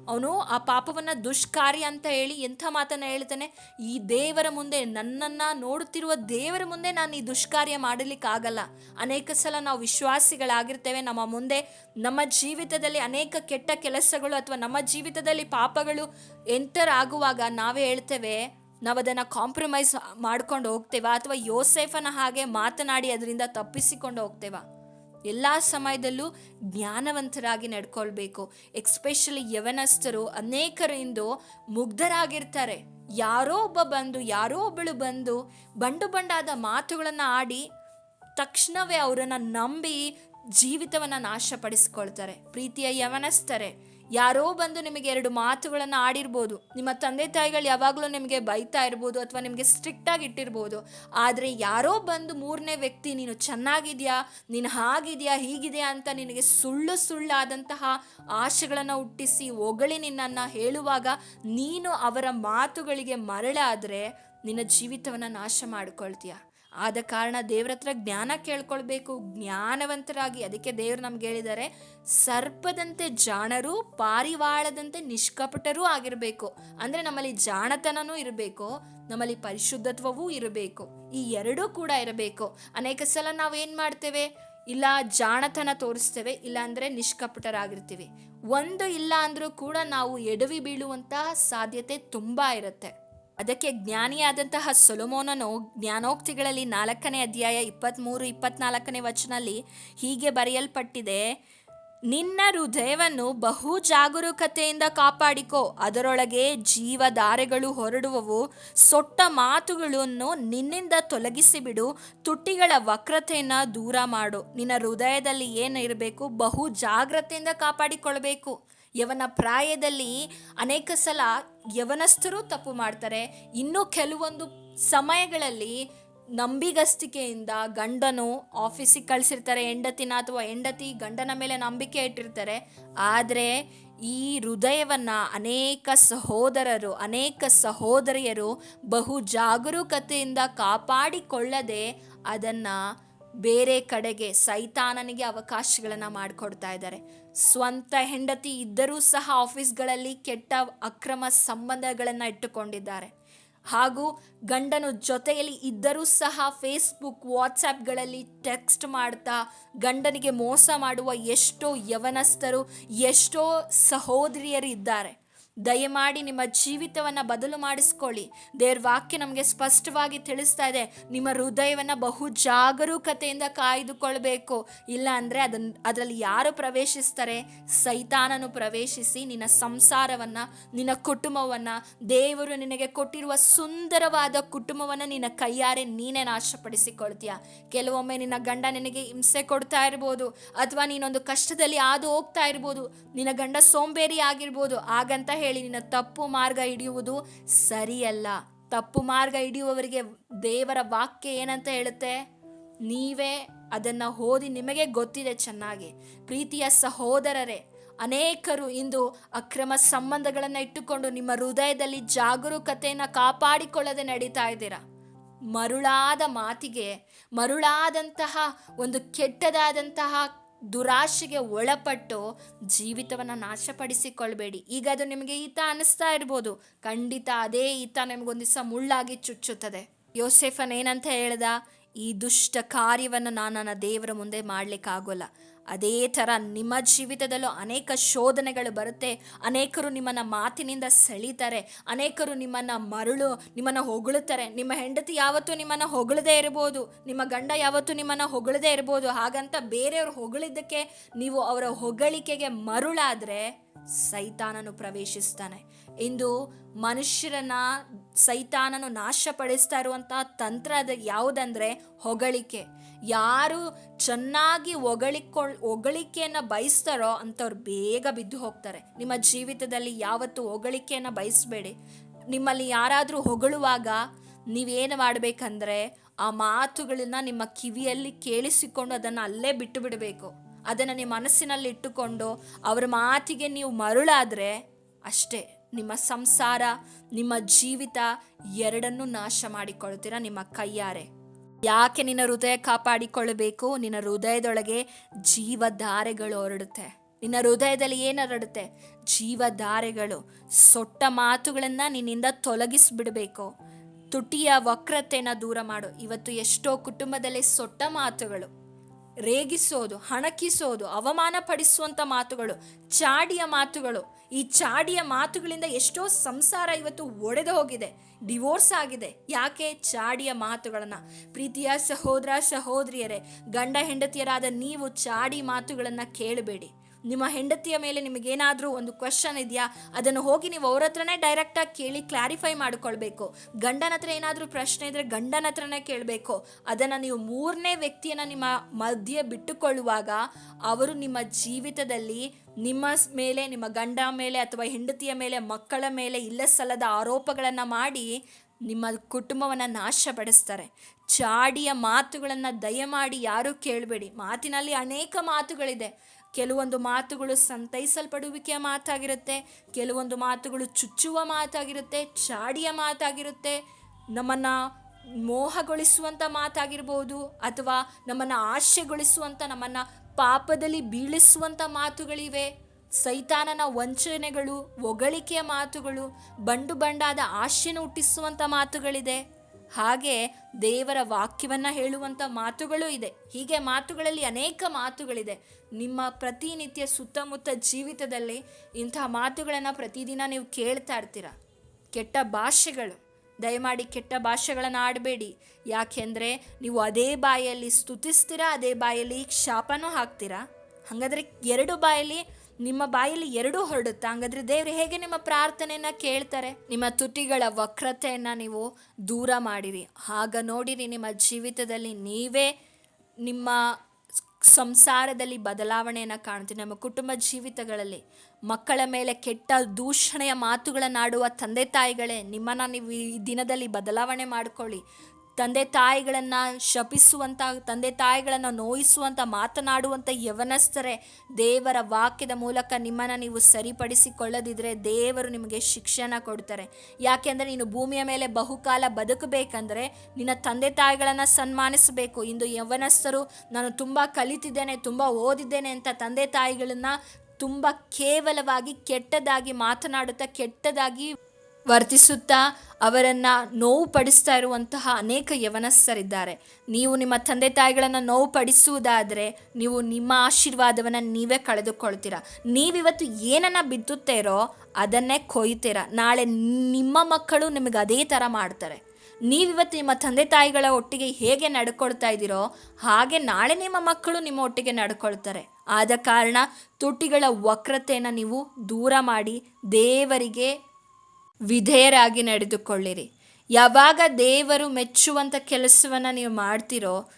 ಅವನು ಆ ಪಾಪವನ್ನು ದುಷ್ಕಾರ್ಯ ಅಂತ ಹೇಳಿ ಎಂಥ ಮಾತನ್ನು ಹೇಳ್ತಾನೆ, ಈ ದೇವರ ಮುಂದೆ, ನನ್ನನ್ನು ನೋಡುತ್ತಿರುವ ದೇವರ ಮುಂದೆ ನಾನು ಈ ದುಷ್ಕಾರ್ಯ ಮಾಡಲಿಕ್ಕಾಗಲ್ಲ. ಅನೇಕ ಸಲ ನಾವು ವಿಶ್ವಾಸಿಗಳಾಗಿರ್ತೇವೆ, ನಮ್ಮ ಮುಂದೆ, ನಮ್ಮ ಜೀವಿತದಲ್ಲಿ ಅನೇಕ ಕೆಟ್ಟ ಕೆಲಸಗಳು ಅಥವಾ ನಮ್ಮ ಜೀವಿತದಲ್ಲಿ ಪಾಪಗಳು ಎಂಟರ್ ಆಗುವಾಗ ನಾವೇ ಹೇಳ್ತೇವೆ ನಾವು ಅದನ್ನು ಕಾಂಪ್ರಮೈಸ್ ಮಾಡ್ಕೊಂಡು ಹೋಗ್ತೇವಾ ಅಥವಾ ಯೋಸೇಫನ ಹಾಗೆ ಮಾತನಾಡಿ ಅದರಿಂದ ತಪ್ಪಿಸಿಕೊಂಡು ಹೋಗ್ತೇವಾ. ಎಲ್ಲ ಸಮಯದಲ್ಲೂ ಜ್ಞಾನವಂತರಾಗಿ ನಡ್ಕೊಳ್ಬೇಕು. ಎಕ್ಸ್ಪೆಷಲಿ ಯವನಸ್ಥರು ಅನೇಕರಿಂದ ಮುಗ್ಧರಾಗಿರ್ತಾರೆ. ಯಾರೋ ಒಬ್ಬ ಬಂದು, ಯಾರೋ ಒಬ್ಬಳು ಬಂದು ಬಂಡು ಬಂಡಾದ ಮಾತುಗಳನ್ನು ಆಡಿ ತಕ್ಷಣವೇ ಅವರನ್ನು ನಂಬಿ ಜೀವಿತವನ್ನು ನಾಶಪಡಿಸ್ಕೊಳ್ತಾರೆ. ಪ್ರೀತಿಯ ಯವನಸ್ಥರೆ ಯಾರೋ ಬಂದು ನಿಮಗೆ ಎರಡು ಮಾತುಗಳನ್ನು ಆಡಿರ್ಬೋದು. ನಿಮ್ಮ ತಂದೆ ತಾಯಿಗಳು ಯಾವಾಗಲೂ ನಿಮಗೆ ಬೈತಾ ಇರ್ಬೋದು ಅಥವಾ ನಿಮಗೆ ಸ್ಟ್ರಿಕ್ಟಾಗಿ ಇಟ್ಟಿರ್ಬೋದು. ಆದರೆ ಯಾರೋ ಬಂದು ಮೂರನೇ ವ್ಯಕ್ತಿ, ನೀನು ಚೆನ್ನಾಗಿದೆಯಾ? ನೀನು ಹಾಗಿದೆಯಾ? ಹೀಗಿದೆಯಾ ಅಂತ ನಿನಗೆ ಸುಳ್ಳು ಸುಳ್ಳಾದಂತಹ ಆಶೆಗಳನ್ನು ಹುಟ್ಟಿಸಿ ಹೊಗಳಿ ನಿನ್ನನ್ನು ಹೇಳುವಾಗ ನೀನು ಅವರ ಮಾತುಗಳಿಗೆ ಮರಳಾದರೆ ನಿನ್ನ ಜೀವಿತವನ್ನು ನಾಶ ಮಾಡ್ಕೊಳ್ತೀಯ. ಆದ ಕಾರಣ ದೇವ್ರ ಹತ್ರ ಜ್ಞಾನ ಕೇಳ್ಕೊಳ್ಬೇಕು, ಜ್ಞಾನವಂತರಾಗಿ. ಅದಕ್ಕೆ ದೇವ್ರು ನಮ್ಗೆ ಹೇಳಿದ್ದಾರೆ, ಸರ್ಪದಂತೆ ಜಾಣರು, ಪಾರಿವಾಳದಂತೆ ನಿಷ್ಕಪಟರೂ ಆಗಿರಬೇಕು. ಅಂದರೆ ನಮ್ಮಲ್ಲಿ ಜಾಣತನನೂ ಇರಬೇಕು, ನಮ್ಮಲ್ಲಿ ಪರಿಶುದ್ಧತ್ವವೂ ಇರಬೇಕು. ಈ ಎರಡೂ ಕೂಡ ಇರಬೇಕು. ಅನೇಕ ಸಲ ನಾವು ಏನು ಮಾಡ್ತೇವೆ? ಇಲ್ಲ ಜಾಣತನ ತೋರಿಸ್ತೇವೆ, ಇಲ್ಲ ಅಂದ್ರೆ ನಿಷ್ಕಪಟರಾಗಿರ್ತೀವಿ. ಒಂದು ಇಲ್ಲ ಅಂದರೂ ಕೂಡ ನಾವು ಎಡವಿ ಬೀಳುವಂತಹ ಸಾಧ್ಯತೆ ತುಂಬ ಇರುತ್ತೆ. ಅದಕ್ಕೆ ಜ್ಞಾನಿಯಾದಂತಹ ಸೊಲೊಮೋನನು ಜ್ಞಾನೋಕ್ತಿಗಳಲ್ಲಿ ನಾಲ್ಕನೇ ಅಧ್ಯಾಯ ಇಪ್ಪತ್ತ್ಮೂರು ಇಪ್ಪತ್ನಾಲ್ಕನೇ ವಚನಲ್ಲಿ ಹೀಗೆ ಬರೆಯಲ್ಪಟ್ಟಿದೆ, ನಿನ್ನ ಹೃದಯವನ್ನು ಬಹು ಜಾಗರೂಕತೆಯಿಂದ ಕಾಪಾಡಿಕೋ, ಅದರೊಳಗೆ ಜೀವಧಾರೆಗಳು ಹೊರಡುವವು, ಸೊಟ್ಟ ಮಾತುಗಳನ್ನು ನಿನ್ನಿಂದ ತೊಲಗಿಸಿಬಿಡು, ತುಟಿಗಳ ವಕ್ರತೆಯನ್ನು ದೂರ ಮಾಡು, ನಿನ್ನ ಹೃದಯದಲ್ಲಿ ಏನು ಇರಬೇಕು, ಬಹು ಜಾಗ್ರತೆಯಿಂದ ಕಾಪಾಡಿಕೊಳ್ಬೇಕು, ಯವನ ಪ್ರಾಯದಲ್ಲಿ ಅನೇಕ ಸಲ ಯವನಸ್ಥರು ತಪ್ಪು ಮಾಡ್ತಾರೆ. ಇನ್ನು ಕೆಲವೊಂದು ಸಮಯಗಳಲ್ಲಿ ನಂಬಿಗಸ್ತಿಕೆಯಿಂದ ಗಂಡನು ಆಫೀಸಿಗೆ ಕಳಿಸಿರ್ತಾರೆ. ಹೆಂಡತಿನ ಅಥವಾ ಹೆಂಡತಿ ಗಂಡನ ಮೇಲೆ ನಂಬಿಕೆ ಇಟ್ಟಿರ್ತಾರೆ. ಆದರೆ ಈ ಹೃದಯವನ್ನು ಅನೇಕ ಸಹೋದರರು, ಅನೇಕ ಸಹೋದರಿಯರು ಬಹು ಜಾಗರೂಕತೆಯಿಂದ ಕಾಪಾಡಿಕೊಳ್ಳದೆ ಅದನ್ನು ಬೇರೆ ಕಡೆಗೆ ಸೈತಾನನಿಗೆ ಅವಕಾಶಗಳನ್ನು ಮಾಡಿಕೊಡ್ತಾ ಇದ್ದಾರೆ. ಸ್ವಂತ ಹೆಂಡತಿ ಇದ್ದರೂ ಸಹ ಆಫೀಸ್ಗಳಲ್ಲಿ ಕೆಟ್ಟ ಅಕ್ರಮ ಸಂಬಂಧಗಳನ್ನು ಇಟ್ಟುಕೊಂಡಿದ್ದಾರೆ. ಹಾಗೂ ಗಂಡನು ಜೊತೆಯಲ್ಲಿ ಇದ್ದರೂ ಸಹ ಫೇಸ್ಬುಕ್ ವಾಟ್ಸಪ್ಗಳಲ್ಲಿ ಟೆಕ್ಸ್ಟ್ ಮಾಡ್ತಾ ಗಂಡನಿಗೆ ಮೋಸ ಮಾಡುವ ಎಷ್ಟೋ ಯವನಸ್ಥರು, ಎಷ್ಟೋ ಸಹೋದರಿಯರು ಇದ್ದಾರೆ. ದಯಮಾಡಿ ನಿಮ್ಮ ಜೀವಿತವನ್ನು ಬದಲು ಮಾಡಿಸ್ಕೊಳ್ಳಿ. ದೇವ್ರ ವಾಕ್ಯ ನಮಗೆ ಸ್ಪಷ್ಟವಾಗಿ ತಿಳಿಸ್ತಾ ಇದೆ. ನಿಮ್ಮ ಹೃದಯವನ್ನು ಬಹು ಜಾಗರೂಕತೆಯಿಂದ ಕಾಯ್ದುಕೊಳ್ಬೇಕು. ಇಲ್ಲ ಅಂದರೆ ಅದರಲ್ಲಿ ಯಾರು ಪ್ರವೇಶಿಸ್ತಾರೆ? ಸೈತಾನನು ಪ್ರವೇಶಿಸಿ ನಿನ್ನ ಸಂಸಾರವನ್ನು, ನಿನ್ನ ಕುಟುಂಬವನ್ನು, ದೇವರು ನಿನಗೆ ಕೊಟ್ಟಿರುವ ಸುಂದರವಾದ ಕುಟುಂಬವನ್ನು ನಿನ್ನ ಕೈಯಾರೆ ನೀನೇ ನಾಶಪಡಿಸಿಕೊಳ್ತೀಯ. ಕೆಲವೊಮ್ಮೆ ನಿನ್ನ ಗಂಡ ನಿನಗೆ ಹಿಂಸೆ ಕೊಡ್ತಾ ಇರ್ಬೋದು, ಅಥವಾ ನೀನೊಂದು ಕಷ್ಟದಲ್ಲಿ ಆದು ಹೋಗ್ತಾ ಇರ್ಬೋದು, ನಿನ್ನ ಗಂಡ ಸೋಂಬೇರಿ ಆಗಿರ್ಬೋದು, ಹಾಗಂತ ನಿನ್ನ ತಪ್ಪು ಮಾರ್ಗ ಹಿಡಿಯುವುದು ಸರಿಯಲ್ಲ. ತಪ್ಪು ಮಾರ್ಗ ಹಿಡಿಯುವವರಿಗೆ ದೇವರ ವಾಕ್ಯ ಏನಂತ ಹೇಳುತ್ತೆ? ನೀವೇ ಅದನ್ನ ಓದಿ ನಿಮಗೆ ಗೊತ್ತಿದೆ ಚೆನ್ನಾಗಿ. ಪ್ರೀತಿಯ ಸಹೋದರರೇ, ಅನೇಕರು ಇಂದು ಅಕ್ರಮ ಸಂಬಂಧಗಳನ್ನು ಇಟ್ಟುಕೊಂಡು ನಿಮ್ಮ ಹೃದಯದಲ್ಲಿ ಜಾಗರೂಕತೆಯನ್ನು ಕಾಪಾಡಿಕೊಳ್ಳದೆ ನಡೀತಾ ಇದ್ದೀರಾ? ಮರುಳಾದ ಮಾತಿಗೆ, ಮರುಳಾದಂತಹ ಒಂದು ಕೆಟ್ಟದಾದಂತಹ ದುರಾಶೆಗೆ ಒಳಪಟ್ಟು ಜೀವಿತವನ್ನು ನಾಶಪಡಿಸಿಕೊಳ್ಬೇಡಿ. ಈಗ ಅದು ನಿಮಗೆ ಈತ ಅನ್ನಿಸ್ತಾ ಇರ್ಬೋದು. ಖಂಡಿತ ಅದೇ ಈತ ನಿಮಗೊಂದು ದಿವಸ ಮುಳ್ಳಾಗಿ ಚುಚ್ಚುತ್ತದೆ. ಯೋಸೆಫನ್ ಏನಂತ ಹೇಳ್ದ? ಈ ದುಷ್ಟ ಕಾರ್ಯವನ್ನು ನಾನು ನನ್ನ ದೇವರ ಮುಂದೆ ಮಾಡಲಿಕ್ಕಾಗೋಲ್ಲ. ಅದೇ ಥರ ನಿಮ್ಮ ಜೀವಿತದಲ್ಲೂ ಅನೇಕ ಶೋಧನೆಗಳು ಬರುತ್ತೆ. ಅನೇಕರು ನಿಮ್ಮನ್ನು ಮಾತಿನಿಂದ ಸೆಳೀತಾರೆ. ಅನೇಕರು ನಿಮ್ಮನ್ನು ಮರಳು, ನಿಮ್ಮನ್ನು ಹೊಗಳುತ್ತಾರೆ. ನಿಮ್ಮ ಹೆಂಡತಿ ಯಾವತ್ತೂ ನಿಮ್ಮನ್ನು ಹೊಗಳದೇ ಇರ್ಬೋದು. ನಿಮ್ಮ ಗಂಡ ಯಾವತ್ತೂ ನಿಮ್ಮನ್ನು ಹೊಗಳದೇ ಇರ್ಬೋದು. ಹಾಗಂತ ಬೇರೆಯವರು ಹೊಗಳಿದ್ದಕ್ಕೆ ನೀವು ಅವರ ಹೊಗಳಿಕೆಗೆ ಮರುಳಾದರೆ ಸೈತಾನನು ಪ್ರವೇಶಿಸ್ತಾನೆ. ಇಂದು ಮನುಷ್ಯರನ್ನ ಸೈತಾನನು ನಾಶಪಡಿಸ್ತಾ ಇರುವಂತಹ ತಂತ್ರ ಅದು ಯಾವುದಂದ್ರೆ ಹೊಗಳಿಕೆ. ಯಾರು ಚೆನ್ನಾಗಿ ಹೊಗಳಿಕೊಳ್, ಹೊಗಳಿಕೆಯನ್ನು ಬಯಸ್ತಾರೋ ಅಂತವ್ರು ಬೇಗ ಬಿದ್ದು ಹೋಗ್ತಾರೆ. ನಿಮ್ಮ ಜೀವಿತದಲ್ಲಿ ಯಾವತ್ತು ಹೊಗಳಿಕೆಯನ್ನು ಬಯಸಬೇಡಿ. ನಿಮ್ಮಲ್ಲಿ ಯಾರಾದರೂ ಹೊಗಳುವಾಗ ನೀವೇನು ಮಾಡಬೇಕಂದ್ರೆ ಆ ಮಾತುಗಳನ್ನ ನಿಮ್ಮ ಕಿವಿಯಲ್ಲಿ ಕೇಳಿಸಿಕೊಂಡು ಅದನ್ನು ಅಲ್ಲೇ ಬಿಟ್ಟು ಬಿಡಬೇಕು. ಅದನ್ನು ನಿಮ್ಮ ಮನಸ್ಸಿನಲ್ಲಿ ಇಟ್ಟುಕೊಂಡು ಅವರ ಮಾತಿಗೆ ನೀವು ಮರುಳಾದರೆ ಅಷ್ಟೇ. ನಿಮ್ಮ ಸಂಸಾರ, ನಿಮ್ಮ ಜೀವಿತ ಎರಡನ್ನೂ ನಾಶ ಮಾಡಿಕೊಳ್ತೀರಾ ನಿಮ್ಮ ಕೈಯಾರೆ. ಯಾಕೆ ನಿನ್ನ ಹೃದಯ ಕಾಪಾಡಿಕೊಳ್ಳಬೇಕು? ನಿನ್ನ ಹೃದಯದೊಳಗೆ ಜೀವಧಾರೆಗಳು ಹೊರಡುತ್ತೆ. ನಿನ್ನ ಹೃದಯದಲ್ಲಿ ಏನು ಹರಡುತ್ತೆ? ಜೀವಧಾರೆಗಳು. ಸೊಟ್ಟ ಮಾತುಗಳನ್ನು ನಿನ್ನಿಂದ ತೊಲಗಿಸ್ಬಿಡಬೇಕು. ತುಟಿಯ ವಕ್ರತೆನ ದೂರ ಮಾಡು. ಇವತ್ತು ಎಷ್ಟೋ ಕುಟುಂಬದಲ್ಲಿ ಸೊಟ್ಟ ಮಾತುಗಳು. ರೇಗಿಸೋದು, ಹಣಕಿಸೋದು ಅವಮಾನ ಪಡಿಸುವಂಥ ಮಾತುಗಳು, ಚಾಡಿಯ ಮಾತುಗಳು. ಈ ಚಾಡಿಯ ಮಾತುಗಳಿಂದ ಎಷ್ಟೋ ಸಂಸಾರ ಇವತ್ತು ಒಡೆದು ಹೋಗಿದೆ, ಡಿವೋರ್ಸ್ ಆಗಿದೆ. ಯಾಕೆ? ಚಾಡಿಯ ಮಾತುಗಳನ್ನು. ಪ್ರೀತಿಯ ಸಹೋದರ ಸಹೋದರಿಯರೇ, ಗಂಡ ಹೆಂಡತಿಯರಾದ ನೀವು ಚಾಡಿ ಮಾತುಗಳನ್ನು ಕೇಳಬೇಡಿ. ನಿಮ್ಮ ಹೆಂಡತಿಯ ಮೇಲೆ ನಿಮಗೇನಾದರೂ ಒಂದು ಕ್ವಶನ್ ಇದೆಯಾ? ಅದನ್ನು ಹೋಗಿ ನೀವು ಅವ್ರ ಹತ್ರನೇ ಡೈರೆಕ್ಟಾಗಿ ಕೇಳಿ ಕ್ಲಾರಿಫೈ ಮಾಡಿಕೊಳ್ಬೇಕು. ಗಂಡನ ಹತ್ರ ಏನಾದರೂ ಪ್ರಶ್ನೆ ಇದ್ದರೆ ಗಂಡನ ಹತ್ರನೇ ಕೇಳಬೇಕು. ಅದನ್ನು ನೀವು ಮೂರನೇ ವ್ಯಕ್ತಿಯನ್ನು ನಿಮ್ಮ ಮಧ್ಯೆ ಬಿಟ್ಟುಕೊಳ್ಳುವಾಗ ಅವರು ನಿಮ್ಮ ಜೀವಿತದಲ್ಲಿ ನಿಮ್ಮ ಮೇಲೆ, ನಿಮ್ಮ ಗಂಡ ಮೇಲೆ ಅಥವಾ ಹೆಂಡತಿಯ ಮೇಲೆ, ಮಕ್ಕಳ ಮೇಲೆ ಇಲ್ಲ ಸಲ್ಲದ ಆರೋಪಗಳನ್ನು ಮಾಡಿ ನಿಮ್ಮ ಕುಟುಂಬವನ್ನು ನಾಶಪಡಿಸ್ತಾರೆ. ಚಾಡಿಯ ಮಾತುಗಳನ್ನು ದಯಮಾಡಿ ಯಾರೂ ಕೇಳಬೇಡಿ. ಮಾತಿನಲ್ಲಿ ಅನೇಕ ಮಾತುಗಳಿದೆ. ಕೆಲವೊಂದು ಮಾತುಗಳು ಸಂತೈಸಲ್ಪಡುವಿಕೆಯ ಮಾತಾಗಿರುತ್ತೆ, ಕೆಲವೊಂದು ಮಾತುಗಳು ಚುಚ್ಚುವ ಮಾತಾಗಿರುತ್ತೆ, ಚಾಡಿಯ ಮಾತಾಗಿರುತ್ತೆ. ನಮ್ಮನ್ನು ಮೋಹಗೊಳಿಸುವಂಥ ಮಾತಾಗಿರ್ಬೋದು ಅಥವಾ ನಮ್ಮನ್ನು ಆಶೆಗೊಳಿಸುವಂಥ ನಮ್ಮನ್ನು ಪಾಪದಲ್ಲಿ ಬೀಳಿಸುವಂಥ ಮಾತುಗಳಿವೆ. ಸೈತಾನನ ವಂಚನೆಗಳು, ಹೊಗಳಿಕೆಯ ಮಾತುಗಳು, ಬಂಡು ಬಂಡಾದ ಆಶೆನ ಹುಟ್ಟಿಸುವಂಥ ಮಾತುಗಳಿದೆ. ಹಾಗೆ ದೇವರ ವಾಕ್ಯವನ್ನ ಹೇಳುವಂಥ ಮಾತುಗಳು ಇದೆ. ಹೀಗೆ ಮಾತುಗಳಲ್ಲಿ ಅನೇಕ ಮಾತುಗಳಿದೆ. ನಿಮ್ಮ ಪ್ರತಿನಿತ್ಯ ಸುತ್ತಮುತ್ತ ಜೀವಿತದಲ್ಲಿ ಇಂತಹ ಮಾತುಗಳನ್ನು ಪ್ರತಿದಿನ ನೀವು ಕೇಳ್ತಾ ಇರ್ತೀರ. ಕೆಟ್ಟ ಭಾಷೆಗಳು. ದಯಮಾಡಿ ಕೆಟ್ಟ ಭಾಷೆಗಳನ್ನು ಆಡಬೇಡಿ. ಯಾಕೆಂದರೆ ನೀವು ಅದೇ ಬಾಯಲ್ಲಿ ಸ್ತುತಿಸ್ತೀರಾ, ಅದೇ ಬಾಯಲ್ಲಿ ಶಾಪನೂ ಹಾಕ್ತೀರಾ? ಹಾಗಾದರೆ ಎರಡು ಬಾಯಲ್ಲಿ ನಿಮ್ಮ ಬಾಯಲ್ಲಿ ಎರಡೂ ಹೊರಡುತ್ತಾ? ಹಂಗಾದ್ರೆ ದೇವರು, ಹೇಗೆ ನಿಮ್ಮ ಪ್ರಾರ್ಥನೆಯನ್ನ ಕೇಳ್ತಾರೆ? ನಿಮ್ಮ ತುಟಿಗಳ ವಕ್ರತೆಯನ್ನು ನೀವು ದೂರ ಮಾಡಿರಿ. ಆಗ ನೋಡಿರಿ, ನಿಮ್ಮ ಜೀವಿತದಲ್ಲಿ ನೀವೇ ನಿಮ್ಮ ಸಂಸಾರದಲ್ಲಿ ಬದಲಾವಣೆಯನ್ನು ಕಾಣ್ತೀವಿ ನಮ್ಮ ಕುಟುಂಬ ಜೀವಿತಗಳಲ್ಲಿ ಮಕ್ಕಳ ಮೇಲೆ ಕೆಟ್ಟ ದೂಷಣೆಯ ಮಾತುಗಳನ್ನಾಡುವ ತಂದೆ ತಾಯಿಗಳೇ, ನಿಮ್ಮನ್ನು ನೀವು ಈ ದಿನದಲ್ಲಿ ಬದಲಾವಣೆ ಮಾಡಿಕೊಳ್ಳಿ. ತಂದೆ ತಾಯಿಗಳನ್ನು ಶಪಿಸುವಂಥ ತಂದೆ ತಾಯಿಗಳನ್ನು ನೋಯಿಸುವಂಥ ಮಾತನಾಡುವಂಥ ಯವನಸ್ಥರೇ, ದೇವರ ವಾಕ್ಯದ ಮೂಲಕ ನಿಮ್ಮನ್ನು ನೀವು ಸರಿಪಡಿಸಿಕೊಳ್ಳದಿದ್ದರೆ ದೇವರು ನಿಮಗೆ ಶಿಕ್ಷಣ ಕೊಡ್ತಾರೆ. ಯಾಕೆಂದರೆ ನೀನು ಭೂಮಿಯ ಮೇಲೆ ಬಹುಕಾಲ ಬದುಕಬೇಕಂದ್ರೆ ನಿನ್ನ ತಂದೆ ತಾಯಿಗಳನ್ನು ಸನ್ಮಾನಿಸಬೇಕು. ಇಂದು ಯವನಸ್ಥರು, ನಾನು ತುಂಬ ಕಲಿತಿದ್ದೇನೆ, ತುಂಬ ಓದಿದ್ದೇನೆ ಅಂತ ತಂದೆ ತಾಯಿಗಳನ್ನು ತುಂಬ ಕೇವಲವಾಗಿ ಕೆಟ್ಟದಾಗಿ ಮಾತನಾಡುತ್ತಾ, ಕೆಟ್ಟದಾಗಿ ವರ್ತಿಸುತ್ತಾ ಅವರನ್ನು ನೋವು ಪಡಿಸ್ತಾ ಇರುವಂತಹ ಅನೇಕ ಯವನಸ್ಥರಿದ್ದಾರೆ ನೀವು ನಿಮ್ಮ ತಂದೆ ತಾಯಿಗಳನ್ನು ನೋವು ಪಡಿಸುವುದಾದರೆ ನೀವು ನಿಮ್ಮ ಆಶೀರ್ವಾದವನ್ನು ನೀವೇ ಕಳೆದುಕೊಳ್ತೀರಾ. ನೀವಿವತ್ತು ಏನನ್ನು ಬಿತ್ತುತ್ತೀರೋ ಅದನ್ನೇ ಕೊಯ್ತೀರಾ. ನಾಳೆ ನಿಮ್ಮ ಮಕ್ಕಳು ನಿಮಗೆ ಅದೇ ಥರ ಮಾಡ್ತಾರೆ. ನೀವಿವತ್ತು ನಿಮ್ಮ ತಂದೆ ತಾಯಿಗಳ ಒಟ್ಟಿಗೆ ಹೇಗೆ ನಡ್ಕೊಳ್ತಾ ಇದ್ದೀರೋ ಹಾಗೆ ನಾಳೆ ನಿಮ್ಮ ಮಕ್ಕಳು ನಿಮ್ಮ ಒಟ್ಟಿಗೆ ನಡ್ಕೊಳ್ತಾರೆ. ಆದ ಕಾರಣ ತುಟಿಗಳ ವಕ್ರತೆಯನ್ನು ನೀವು ದೂರ ಮಾಡಿ ದೇವರಿಗೆ ವಿಧೇಯರಾಗಿ ನಡೆದುಕೊಳ್ಳಿರಿ. ಯಾವಾಗ ದೇವರು ಮೆಚ್ಚುವಂಥ ಕೆಲಸವನ್ನು ನೀವು ಮಾಡ್ತೀರೋ,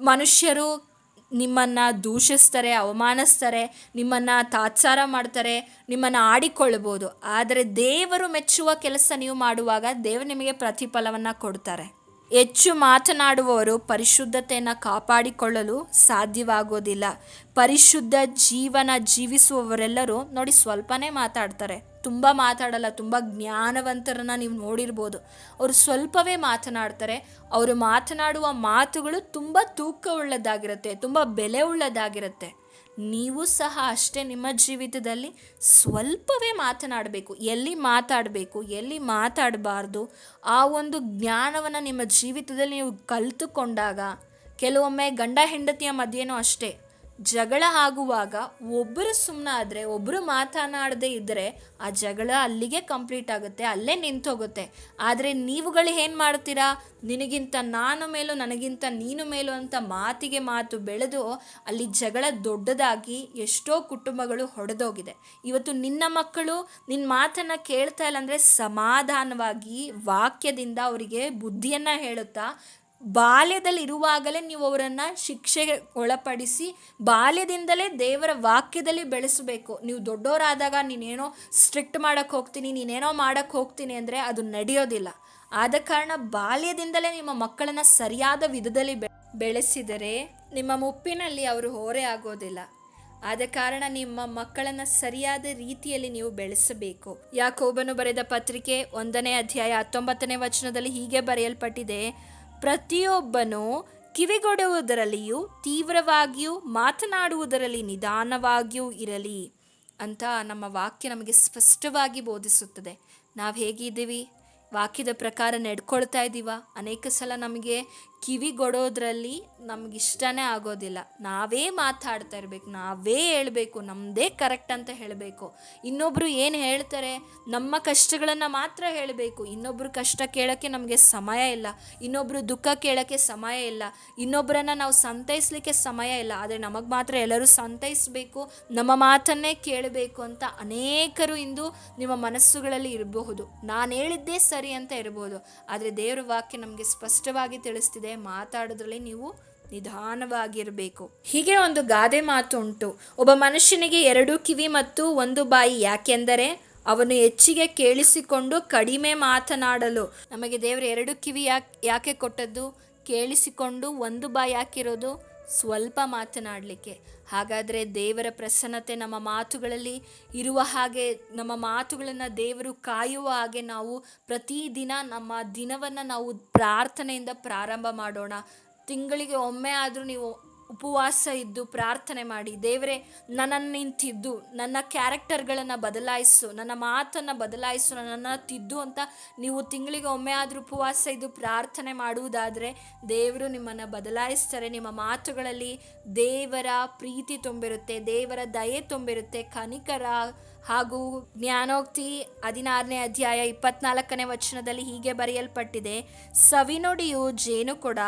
ಮನುಷ್ಯರು ನಿಮ್ಮನ್ನು ದೂಷಿಸ್ತಾರೆ, ಅವಮಾನಿಸ್ತಾರೆ, ನಿಮ್ಮನ್ನು ತಾತ್ಸಾರ ಮಾಡ್ತಾರೆ, ನಿಮ್ಮನ್ನು ಆಡಿಕೊಳ್ಳಬಹುದು. ಆದರೆ ದೇವರು ಮೆಚ್ಚುವ ಕೆಲಸ ನೀವು ಮಾಡುವಾಗ ದೇವರು ನಿಮಗೆ ಪ್ರತಿಫಲವನ್ನು ಕೊಡ್ತಾರೆ. ಹೆಚ್ಚು ಮಾತನಾಡುವವರು ಪರಿಶುದ್ಧತೆಯನ್ನು ಕಾಪಾಡಿಕೊಳ್ಳಲು ಸಾಧ್ಯವಾಗೋದಿಲ್ಲ. ಪರಿಶುದ್ಧ ಜೀವನ ಜೀವಿಸುವವರೆಲ್ಲರೂ ನೋಡಿ ಸ್ವಲ್ಪನೇ ಮಾತಾಡ್ತಾರೆ. ತುಂಬ ಮಾತಾಡಲ್ಲ, ತುಂಬ ಜ್ಞಾನವಂತರನ್ನ ನೀವು ನೋಡಿರ್ಬೋದು. ಅವರು ಸ್ವಲ್ಪವೇ ಮಾತನಾಡ್ತಾರೆ. ಅವರು ಮಾತನಾಡುವ ಮಾತುಗಳು ತುಂಬ ತೂಕವುಳ್ಳದಾಗಿರುತ್ತೆ ತುಂಬ ಬೆಲೆ ಉಳ್ಳದಾಗಿರುತ್ತೆ ನೀವು ಸಹ ಅಷ್ಟೇ ನಿಮ್ಮ ಜೀವಿತದಲ್ಲಿ ಸ್ವಲ್ಪವೇ ಮಾತನಾಡಬೇಕು. ಎಲ್ಲಿ ಮಾತಾಡಬೇಕು, ಎಲ್ಲಿ ಮಾತಾಡಬಾರ್ದು, ಆ ಒಂದು ಜ್ಞಾನವನ್ನು ನಿಮ್ಮ ಜೀವಿತದಲ್ಲಿ ನೀವು ಕಲಿತುಕೊಂಡಾಗ, ಕೆಲವೊಮ್ಮೆ ಗಂಡ ಹೆಂಡತಿಯ ಮಧ್ಯೆನೂ ಅಷ್ಟೇ. ಜಗಳ ಆಗುವಾಗ ಒಬ್ಬರು ಸುಮ್ಮನಾದರೆ ಒಬ್ಬರು ಮಾತನಾಡದೇ ಇದ್ದರೆ ಆ ಜಗಳ ಅಲ್ಲಿಗೆ ಕಂಪ್ಲೀಟ್ ಆಗುತ್ತೆ, ಅಲ್ಲೇ ನಿಂತೋಗುತ್ತೆ. ಆದರೆ ನೀವುಗಳು ಏನು ಮಾಡ್ತೀರಾ? ನಿನಗಿಂತ ನಾನು ಮೇಲೂ, ನನಗಿಂತ ನೀನು ಮೇಲೂ ಅಂತ ಮಾತಿಗೆ ಮಾತು ಬೆಳೆದು ಅಲ್ಲಿ ಜಗಳ ದೊಡ್ಡದಾಗಿ ಎಷ್ಟೋ ಕುಟುಂಬಗಳು ಹೊಡೆದೋಗಿದೆ. ಇವತ್ತು ನಿನ್ನ ಮಕ್ಕಳು ನಿನ್ನ ಮಾತನ್ನು ಕೇಳ್ತಾ ಇಲ್ಲ ಅಂದರೆ ಸಮಾಧಾನವಾಗಿ ವಾಕ್ಯದಿಂದ ಅವರಿಗೆ ಬುದ್ಧಿಯನ್ನು ಹೇಳುತ್ತಾ ಬಾಲ್ಯದಲ್ಲಿ ಇರುವಾಗಲೇ ನೀವು ಅವರನ್ನು ಶಿಕ್ಷೆಗೆ ಒಳಪಡಿಸಿ ಬಾಲ್ಯದಿಂದಲೇ ದೇವರ ವಾಕ್ಯದಲ್ಲಿ ಬೆಳೆಸಬೇಕು. ನೀವು ದೊಡ್ಡವರಾದಾಗ ನೀನೇನೋ ಸ್ಟ್ರಿಕ್ಟ್ ಮಾಡೋಕ್ಕೆ ಹೋಗ್ತೀನಿ, ನೀನೇನೋ ಮಾಡೋಕ್ಕೆ ಹೋಗ್ತೀನಿ ಅಂದರೆ ಅದು ನಡೆಯೋದಿಲ್ಲ. ಆದ ಕಾರಣ ಬಾಲ್ಯದಿಂದಲೇ ನಿಮ್ಮ ಮಕ್ಕಳನ್ನು ಸರಿಯಾದ ವಿಧದಲ್ಲಿ ಬೆಳೆಸಿದರೆ ನಿಮ್ಮ ಮುಪ್ಪಿನಲ್ಲಿ ಅವರು ಹೊರೆ ಆಗೋದಿಲ್ಲ. ಆದ ಕಾರಣ ನಿಮ್ಮ ಮಕ್ಕಳನ್ನು ಸರಿಯಾದ ರೀತಿಯಲ್ಲಿ ನೀವು ಬೆಳೆಸಬೇಕು. ಯಾಕೋಬನು ಬರೆದ ಪತ್ರಿಕೆ ಒಂದನೇ ಅಧ್ಯಾಯ ಹತ್ತೊಂಬತ್ತನೇ ವಚನದಲ್ಲಿ ಹೀಗೆ ಬರೆಯಲ್ಪಟ್ಟಿದೆ ಪ್ರತಿಯೊಬ್ಬನು ಕಿವಿಗೊಡುವುದರಲ್ಲಿಯೂ ತೀವ್ರವಾಗಿಯೂ ಮಾತನಾಡುವುದರಲ್ಲಿ ನಿಧಾನವಾಗಿಯೂ ಇರಲಿ ಅಂತ ನಮ್ಮ ವಾಕ್ಯ ನಮಗೆ ಸ್ಪಷ್ಟವಾಗಿ ಬೋಧಿಸುತ್ತದೆ. ನಾವು ಹೇಗಿದ್ದೀವಿ? ವಾಕ್ಯದ ಪ್ರಕಾರ ನಡ್ಕೊಳ್ತಾ ಇದ್ದೀವ ಅನೇಕ ಸಲ ನಮಗೆ ಕಿವಿಗೊಡೋದ್ರಲ್ಲಿ ನಮಗಿಷ್ಟನೇ ಆಗೋದಿಲ್ಲ. ನಾವೇ ಮಾತಾಡ್ತಾ ಇರಬೇಕು, ನಾವೇ ಹೇಳಬೇಕು ನಮ್ಮದೇ ಕರೆಕ್ಟ್ ಅಂತ ಹೇಳಬೇಕು. ಇನ್ನೊಬ್ಬರು ಏನು ಹೇಳ್ತಾರೆ, ನಮ್ಮ ಕಷ್ಟಗಳನ್ನು ಮಾತ್ರ ಹೇಳಬೇಕು. ಇನ್ನೊಬ್ಬರು ಕಷ್ಟ ಕೇಳೋಕ್ಕೆ ನಮಗೆ ಸಮಯ ಇಲ್ಲ ಇನ್ನೊಬ್ಬರು ದುಃಖ ಕೇಳೋಕ್ಕೆ ಸಮಯ ಇಲ್ಲ ಇನ್ನೊಬ್ಬರನ್ನು ನಾವು ಸಂತೈಸಲಿಕ್ಕೆ ಸಮಯ ಇಲ್ಲ. ಆದರೆ ನಮಗೆ ಮಾತ್ರ ಎಲ್ಲರೂ ಸಂತೈಸಬೇಕು, ನಮ್ಮ ಮಾತನ್ನೇ ಕೇಳಬೇಕು ಅಂತ ಅನೇಕರು ಇಂದು ನಿಮ್ಮ ಮನಸ್ಸುಗಳಲ್ಲಿ ಇರಬಹುದು. ನಾನು ಹೇಳಿದ್ದೇ ಸರಿ ಅಂತ ಇರಬಹುದು ಆದರೆ ದೇವರ ವಾಕ್ಯ ನಮಗೆ ಸ್ಪಷ್ಟವಾಗಿ ತಿಳಿಸ್ತಿದೆ ಮಾತಾಡೋದ್ರಲ್ಲಿ ನೀವು ನಿಧಾನವಾಗಿರಬೇಕು. ಹೀಗೆ ಒಂದು ಗಾದೆ ಮಾತು ಉಂಟು ಒಬ್ಬ ಮನುಷ್ಯನಿಗೆ ಎರಡು ಕಿವಿ ಮತ್ತು ಒಂದು ಬಾಯಿ ಯಾಕೆಂದರೆ ಅವನು ಹೆಚ್ಚಿಗೆ ಕೇಳಿಸಿಕೊಂಡು ಕಡಿಮೆ ಮಾತನಾಡಲು. ನಮಗೆ ದೇವರು ಎರಡು ಕಿವಿ ಯಾಕೆ ಯಾಕೆ ಕೊಟ್ಟದ್ದು? ಕೇಳಿಸಿಕೊಂಡು ಒಂದು ಬಾಯಿ ಯಾಕಿರೋದು? ಸ್ವಲ್ಪ ಮಾತನಾಡಲಿಕ್ಕೆ. ಹಾಗಾದರೆ ದೇವರ ಪ್ರಸನ್ನತೆ ನಮ್ಮ ಮಾತುಗಳಲ್ಲಿ ಇರುವ ಹಾಗೆ ನಮ್ಮ ಮಾತುಗಳನ್ನು ದೇವರು ಕಾಯುವ ಹಾಗೆ ನಾವು ಪ್ರತಿದಿನ ನಮ್ಮ ದಿನವನ್ನು ನಾವು ಪ್ರಾರ್ಥನೆಯಿಂದ ಪ್ರಾರಂಭ ಮಾಡೋಣ. ತಿಂಗಳಿಗೆ ಒಮ್ಮೆ ಆದರೂ ನೀವು ಉಪವಾಸ ಇದ್ದು ಪ್ರಾರ್ಥನೆ ಮಾಡಿ, ದೇವರೇ, ನನ್ನನ್ನು ನಿಂತಿದ್ದು ತಿದ್ದು, ನನ್ನ ಕ್ಯಾರೆಕ್ಟರ್ಗಳನ್ನು ಬದಲಾಯಿಸು, ನನ್ನ ಮಾತನ್ನು ಬದಲಾಯಿಸು, ನನ್ನನ್ನು ತಿದ್ದು ಅಂತ ನೀವು ತಿಂಗಳಿಗೆ ಒಮ್ಮೆ ಆದರೂ ಉಪವಾಸ ಇದ್ದು ಪ್ರಾರ್ಥನೆ ಮಾಡುವುದಾದರೆ ದೇವರು ನಿಮ್ಮನ್ನು ಬದಲಾಯಿಸ್ತಾರೆ. ನಿಮ್ಮ ಮಾತುಗಳಲ್ಲಿ ದೇವರ ಪ್ರೀತಿ ತುಂಬಿರುತ್ತೆ, ದೇವರ ದಯೆ ತುಂಬಿರುತ್ತೆ. ಕನಿಕರ ಹಾಗೂ ಜ್ಞಾನೋಕ್ತಿ ಹದಿನಾರನೇ ಅಧ್ಯಾಯ ಇಪ್ಪತ್ನಾಲ್ಕನೇ ವಚನದಲ್ಲಿ ಹೀಗೆ ಬರೆಯಲ್ಪಟ್ಟಿದೆ, ಸವಿನುಡಿಯು ಜೇನು ಕೂಡ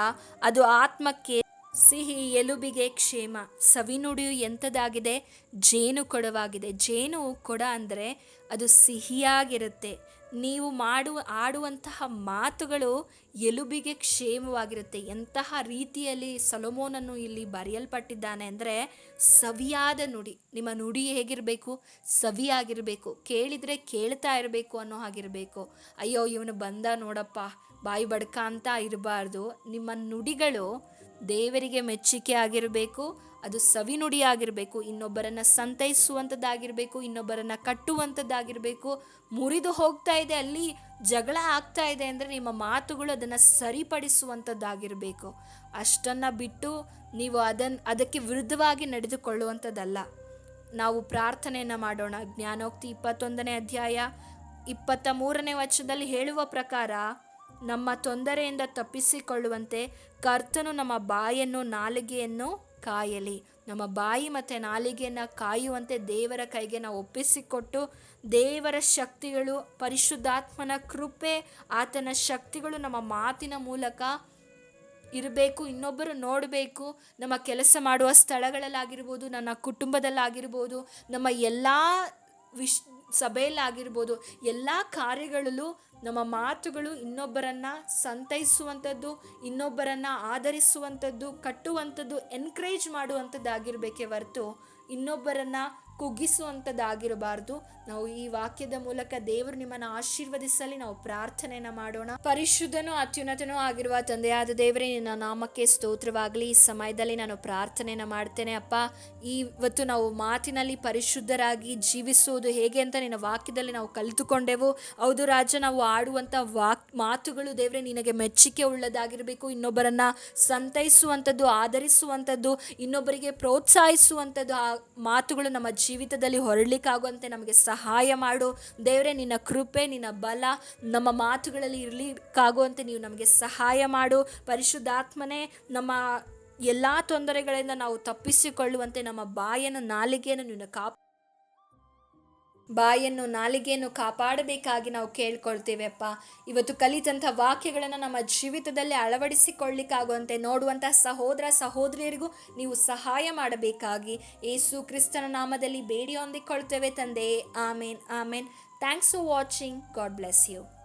ಅದು ಆತ್ಮಕ್ಕೆ ಸಿಹಿ ಎಲುಬಿಗೆ ಕ್ಷೇಮ. ಸವಿನುಡಿಯು ಎಂಥದಾಗಿದೆ ಜೇನು ಕೊಡವಾಗಿದೆ. ಜೇನು ಕೊಡ ಅಂದರೆ ಅದು ಸಿಹಿಯಾಗಿರುತ್ತೆ. ನೀವು ಮಾಡುವ ಆಡುವಂತಹ ಮಾತುಗಳು ಎಲುಬಿಗೆ ಕ್ಷೇಮವಾಗಿರುತ್ತೆ. ಎಂತಹ ರೀತಿಯಲ್ಲಿ ಸೊಲೊಮೋನನ್ನು ಇಲ್ಲಿ ಬರೆಯಲ್ಪಟ್ಟಿದ್ದಾನೆ ಅಂದರೆ ಸವಿಯಾದ ನುಡಿ. ನಿಮ್ಮ ನುಡಿ ಹೇಗಿರಬೇಕು? ಸವಿಯಾಗಿರಬೇಕು. ಕೇಳಿದರೆ ಕೇಳ್ತಾ ಇರಬೇಕು ಅನ್ನೋ ಹಾಗಿರಬೇಕು. ಅಯ್ಯೋ, ಇವನು ಬಂದ ನೋಡಪ್ಪ. ಬಾಯಿ ಬಡ್ಕ ಅಂತ ಇರಬಾರ್ದು. ನಿಮ್ಮ ನುಡಿಗಳು ದೇವರಿಗೆ ಮೆಚ್ಚುಗೆ ಆಗಿರಬೇಕು, ಅದು ಸವಿನುಡಿ ಆಗಿರಬೇಕು ಇನ್ನೊಬ್ಬರನ್ನು ಸಂತೈಸುವಂಥದ್ದಾಗಿರಬೇಕು, ಇನ್ನೊಬ್ಬರನ್ನು ಕಟ್ಟುವಂಥದ್ದಾಗಿರಬೇಕು, ಮುರಿದು ಹೋಗ್ತಾ ಇದೆ, ಅಲ್ಲಿ ಜಗಳ ಆಗ್ತಾ ಇದೆ ಅಂದರೆ ನಿಮ್ಮ ಮಾತುಗಳು ಅದನ್ನು ಸರಿಪಡಿಸುವಂಥದ್ದಾಗಿರಬೇಕು. ಅಷ್ಟನ್ನು ಬಿಟ್ಟು ನೀವು ಅದನ್ನು ಅದಕ್ಕೆ ವಿರುದ್ಧವಾಗಿ ನಡೆದುಕೊಳ್ಳುವಂಥದ್ದಲ್ಲ. ನಾವು ಪ್ರಾರ್ಥನೆಯನ್ನು ಮಾಡೋಣ. ಜ್ಞಾನೋಕ್ತಿ ಇಪ್ಪತ್ತೊಂದನೇ ಅಧ್ಯಾಯ ಇಪ್ಪತ್ತ ಮೂರನೇ ವಚನದಲ್ಲಿ ಹೇಳುವ ಪ್ರಕಾರ ನಮ್ಮ ತೊಂದರೆಯಿಂದ ತಪ್ಪಿಸಿಕೊಳ್ಳುವಂತೆ ಕರ್ತನು ನಮ್ಮ ಬಾಯನ್ನು ನಾಲಿಗೆಯನ್ನು ಕಾಯಲಿ. ನಮ್ಮ ಬಾಯಿ ಮತ್ತು ನಾಲಿಗೆಯನ್ನು ಕಾಯುವಂತೆ ದೇವರ ಕೈಗೆ ನಾವು ಒಪ್ಪಿಸಿಕೊಟ್ಟು ದೇವರ ಶಕ್ತಿಗಳು, ಪರಿಶುದ್ಧಾತ್ಮನ ಕೃಪೆ, ಆತನ ಶಕ್ತಿಗಳು ನಮ್ಮ ಮಾತಿನ ಮೂಲಕ ಇರಬೇಕು, ಇನ್ನೊಬ್ಬರು ನೋಡಬೇಕು. ನಮ್ಮ ಕೆಲಸ ಮಾಡುವ ಸ್ಥಳಗಳಲ್ಲಾಗಿರ್ಬೋದು, ನನ್ನ ಕುಟುಂಬದಲ್ಲಾಗಿರ್ಬೋದು, ನಮ್ಮ ಎಲ್ಲ ವಿಶ್ ಸಭೆಯಲ್ಲಾಗಿರ್ಬೋದು ಎಲ್ಲ ಕಾರ್ಯಗಳಲ್ಲೂ ನಮ್ಮ ಮಾತುಗಳು ಇನ್ನೊಬ್ಬರನ್ನು ಸಂತೈಸುವಂಥದ್ದು ಇನ್ನೊಬ್ಬರನ್ನು ಆಧರಿಸುವಂಥದ್ದು ಕಟ್ಟುವಂಥದ್ದು ಎನ್ಕರೇಜ್ ಮಾಡುವಂಥದ್ದಾಗಿರಬೇಕೇ ಹೊರತು ಇನ್ನೊಬ್ಬರನ್ನು ಕುಗ್ಗಿಸುವಂಥದ್ದಾಗಿರಬಾರ್ದು ನಾವು ಈ ವಾಕ್ಯದ ಮೂಲಕ ದೇವರು ನಿಮ್ಮನ್ನು ಆಶೀರ್ವದಿಸಲಿ. ನಾವು ಪ್ರಾರ್ಥನೆಯನ್ನು ಮಾಡೋಣ. ಪರಿಶುದ್ಧನೂ ಅತ್ಯುನ್ನತನೂ ಆಗಿರುವ ತಂದೆಯಾದ ದೇವರೇ, ನಿನ್ನ ನಾಮಕ್ಕೆ ಸ್ತೋತ್ರವಾಗಲಿ. ಈ ಸಮಯದಲ್ಲಿ ನಾನು ಪ್ರಾರ್ಥನೆಯನ್ನು ಮಾಡ್ತೇನೆ. ಅಪ್ಪ ಇವತ್ತು ನಾವು ಮಾತಿನಲ್ಲಿ ಪರಿಶುದ್ಧರಾಗಿ ಜೀವಿಸುವುದು ಹೇಗೆ ಅಂತ ನಿನ್ನ ವಾಕ್ಯದಲ್ಲಿ ನಾವು ಕಲಿತುಕೊಂಡೆವು. ಹೌದು ರಾಜ, ನಾವು ಆಡುವಂಥ ವಾಕ್, ಮಾತುಗಳು ದೇವರೇ, ನಿನಗೆ ಮೆಚ್ಚುಗೆ ಉಳ್ಳದಾಗಿರಬೇಕು. ಇನ್ನೊಬ್ಬರನ್ನ ಸಂತೈಸುವಂಥದ್ದು ಆಧರಿಸುವಂಥದ್ದು ಇನ್ನೊಬ್ಬರಿಗೆ ಪ್ರೋತ್ಸಾಹಿಸುವಂಥದ್ದು ಆ ಮಾತುಗಳು ನಮ್ಮ ಜೀವಿತದಲ್ಲಿ ಹೊರಡ್ಲಿಕ್ಕಾಗುವಂತೆ ನಮಗೆ ಸಹಾಯ ಮಾಡು. ದೇವರೇ, ನಿನ್ನ ಕೃಪೆ, ನಿನ್ನ ಬಲ ನಮ್ಮ ಮಾತುಗಳಲ್ಲಿ ಇರಲಿಕ್ಕಾಗುವಂತೆ ನೀವು ನಮಗೆ ಸಹಾಯ ಮಾಡು. ಪರಿಶುದ್ಧಾತ್ಮನೇ, ನಮ್ಮ ಎಲ್ಲ ತೊಂದರೆಗಳಿಂದ ನಾವು ತಪ್ಪಿಸಿಕೊಳ್ಳುವಂತೆ ನಮ್ಮ ಬಾಯನ ನಾಲಿಗೆಯನ್ನು ನೀನು ಕಾಪ್ ಬಾಯನ್ನು ನಾಲಿಗೆಯನ್ನು ಕಾಪಾಡಬೇಕಾಗಿ ನಾವು ಕೇಳ್ಕೊಳ್ತೇವೆಪ್ಪ ಇವತ್ತು ಕಲಿತಂಥ ವಾಕ್ಯಗಳನ್ನು ನಮ್ಮ ಜೀವಿತದಲ್ಲಿ ಅಳವಡಿಸಿಕೊಳ್ಳಿಕ್ಕಾಗುವಂತೆ ನೋಡುವಂಥ ಸಹೋದರ, ಸಹೋದರಿಯರಿಗೂ ನೀವು ಸಹಾಯ ಮಾಡಬೇಕಾಗಿ ಏಸು ಕ್ರಿಸ್ತನ ನಾಮದಲ್ಲಿ ಬೇಡಿ ಹೊಂದಿಕೊಳ್ತೇವೆ ತಂದೆ. Amen amen. Thanks for watching. God bless you.